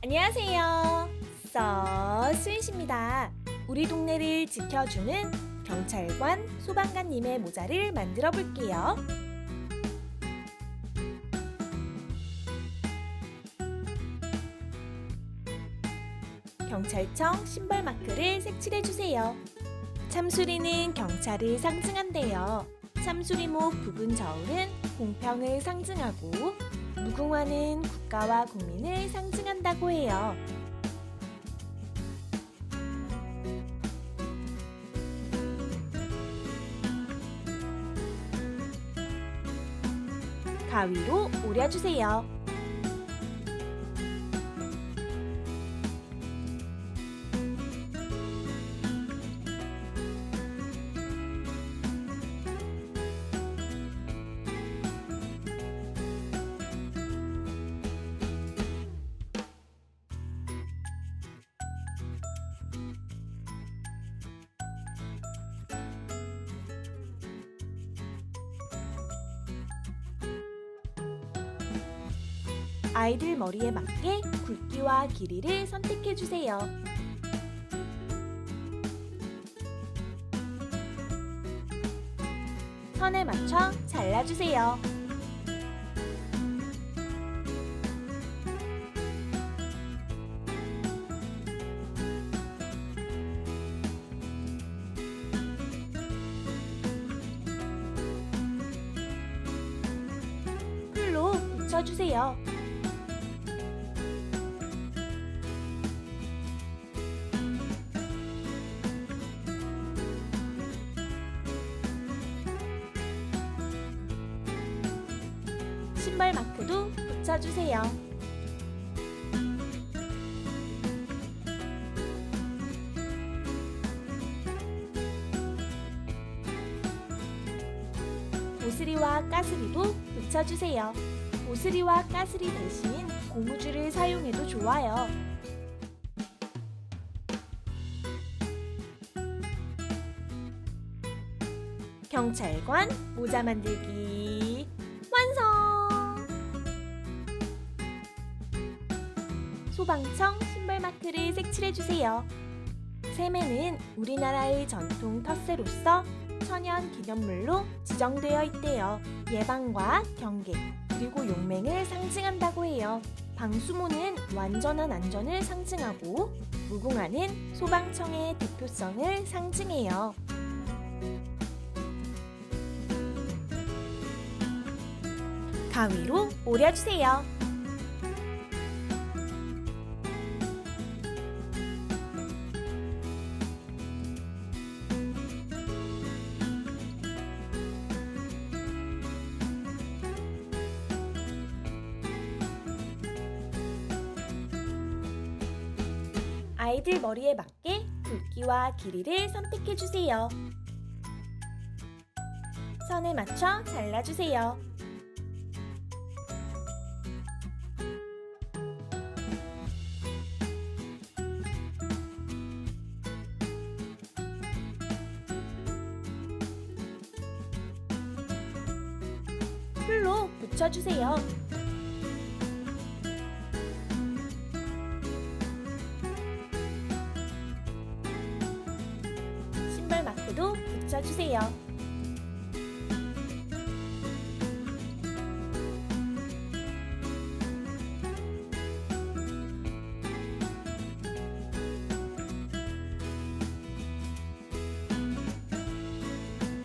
안녕하세요. 써 스윗입니다. 우리 동네를 지켜주는 경찰관 소방관님의 모자를 만들어 볼게요. 경찰청 신발 마크를 색칠해 주세요. 참수리는 경찰을 상징한대요. 참수리목 부분 저울은 공평을 상징하고 무궁화는 국가와 국민을 상징한다고 해요. 가위로 오려주세요. 아이들 머리에 맞게 굵기와 길이를 선택해 주세요. 선에 맞춰 잘라주세요. 풀로 붙여주세요. 신발 마크도 붙여주세요. 보스리와 까스리도 붙여주세요. 보스리와 까스리 대신 고무줄을 사용해도 좋아요. 경찰관 모자 만들기 완성! 소방청 신발 마크를 색칠해주세요. 세매는 우리나라의 전통 텃세로서 천연 기념물로 지정되어 있대요. 예방과 경계, 그리고 용맹을 상징한다고 해요. 방수모는 완전한 안전을 상징하고 무궁화는 소방청의 대표성을 상징해요. 가위로 오려주세요. 아이들 머리에 맞게 굵기와 길이를 선택해 주세요. 선에 맞춰 잘라주세요. 풀로 붙여주세요. 신발 마크도 붙여주세요.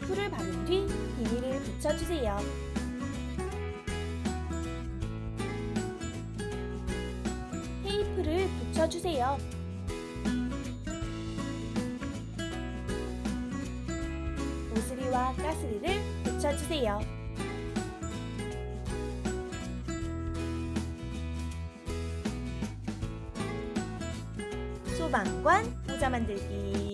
풀을 바른 뒤 비닐을 붙여주세요. 테이프를 붙여주세요. 오스리와 가스리를 붙여주세요. 소방관 모자 만들기